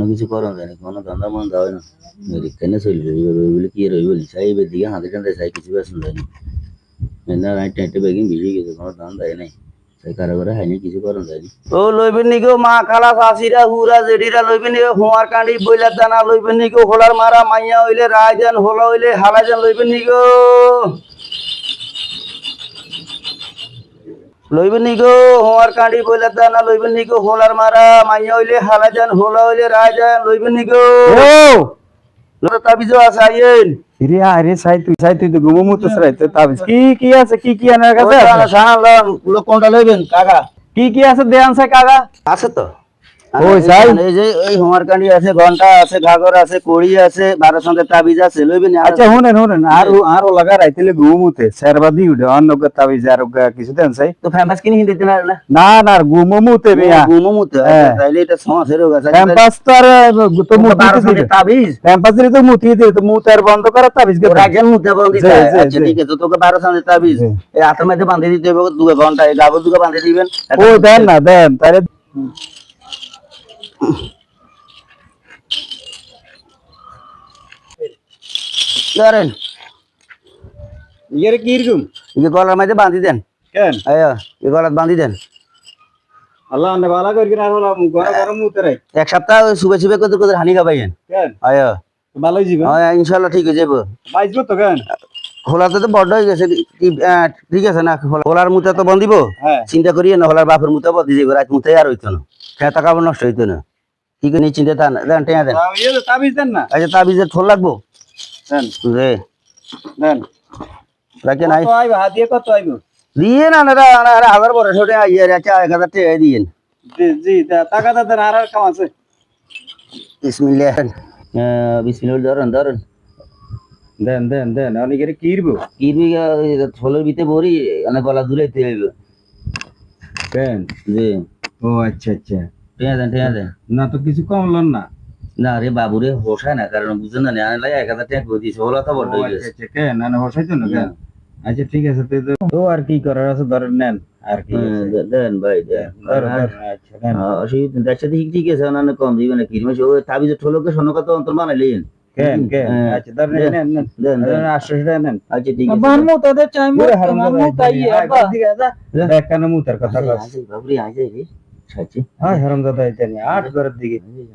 কোনো কিছু করন জানি কোনো ধান্দা মন্দা হয় না। এখানে চলবে? বলে কি রইবে বলি সাহেবের দিকে হাতে টানতে চাই, কিছু বেসন যায়নি না। রাইট টাইটে বেগিং ভিজে গেছে, কোনো ধান্দা হয় নাই। সেই কারও করে হয়নি কিছু করন যায়নি ও লইবেন নি গো মা খালা শাশিরা হুরা জেডিরা লইবেন নি হোয়ার কান্ডি বইলার দানা লইবেন নি গো, হোলার মারা, মাইয়া হইলে রায়জান হোলা হইলে হালাজান লইবেন নি গো। লইবেন নি গো হোয়ার কাঁড়ি বইলা দানা লইবেন নি গো হোলার মারা মাইয়া হইলে হালাজান হোলা হইলে রায়জান লইবেন নি গো। তাবিজও আছে আইন রে আরে সাই তুই সাই তুই তো ঘুমো মুতো সাই তো তাবিজ। কি কি আছে কি কি আনার কাছে সাহান সানালাম কোনটা লইবেন? কাকা। কি কি আছে দেয়ান সাই কাকা? আছে তো। এই যে ওই হোমার কান্ডি আছে ঘণ্টা আছে ঘাগর আছে কড়ি আছে বারো সঙ্গে তাবিজ আছে লইবেন আচ্ছা শুনেন শুনেন। আর আর ও লাগা রাইতেলে ঘুমো মুতে সেরবাদি উঠে অন্য তাবিজ আর কিছু দেন সাই তো ফ্যাম্পাস কিনে দিতে না? না না না ঘুমো মিয়া ঘুমো হ্যাঁ। তাইলে এটা সমস্যা রোগ আছে। ক্যাম্পাস তো আর তো মুতি দিতে তাবিজ? ক্যাম্পাস দিলে তো মুতি দিতে তো মুতে আর বন্ধ করা তাবিজ গে রাজন মুতে বল দিতে। আচ্ছা ঠিক আছে তোকে বারো সঙ্গে তাবিজ। এই মধ্যে বাঁধে দিতে হবে দু ঘণ্টা এই গাবর দুটো বাঁধে দিবেন। ও দেন না দেন তারে ধরেন। ইয়ের কি রকম এই গলার মধ্যে বাঁধি দেন। কেন? আয়া এই গলার বাঁধি দেন। আল্লাহ আন্নে বালা করি না হলো গরম গরম মুতে রাই এক সপ্তাহ শুবে শুবে কত কত হানি খাবাইয়েন। কেন? আয়া। ভালোই জীবন। আয়া ইনশাল্লাহ ঠিক হয়ে যাব বাইজবো তো কেন? হোলাতে তো বড় হয়ে গেছে ঠিক আছে না হোলার মুতে তো বন্দিব হ্যাঁ। চিন্তা করিয়ে না হোলার বাপের মুতে বদি যাব রাত আর হইতো না। খেয়ে টাকা নষ্ট হইতো না। ঠিক আছে চিন্তা তা না দেন দেন। ইয়ে তো তাবিজ দেন না। আচ্ছা তা বিজের ঠোল লাগবো? দেন। রে দেন। রাখে নাই কত আইব? হাত দিয়ে কত আইব? দিয়ে না না না, হাজার বড় ছোটে আইয়ে আচ্ছা এক হাজার টাকা দিয়েন। জি জি টাকা দাদা আর আর কাম আছে। বিসমিল্লাহ। বিসমিল্লাহ ধরেন ধরেন। দেন দেন দেন অনেকের কি ইরব কিরবি? ঠোলের ভিতরে বড়ি অনেক গলা দুলাইতে হইবে। দেন। জি ও আচ্ছা আচ্ছা। টেয়া দেন টেয়া দেন না তো কিছু কমলন না। না রে বাবুরে হোসায় না কারণ বুঝছেন না আনে লাগে এক হাজার টাকা করে দিয়েছে ওলা তো বড় হয়ে গেছে না না বসাইতো না আচ্ছা ঠিক আছে তো তো- তো আর কি করার আছে ধরেন নেন আর কি আছে? দেন ভাই আচ্ছা ঠিক আছে অন্যান্য কম দিবে না কিরমে ওই তাবিজের ঠোলকে সনকা তো অন্তর বানাইলেন। আচ্ছা ঠিক আছে। पक्षाची. हाय हरमजादा आहे त्यांनी. आठ गरज दिली.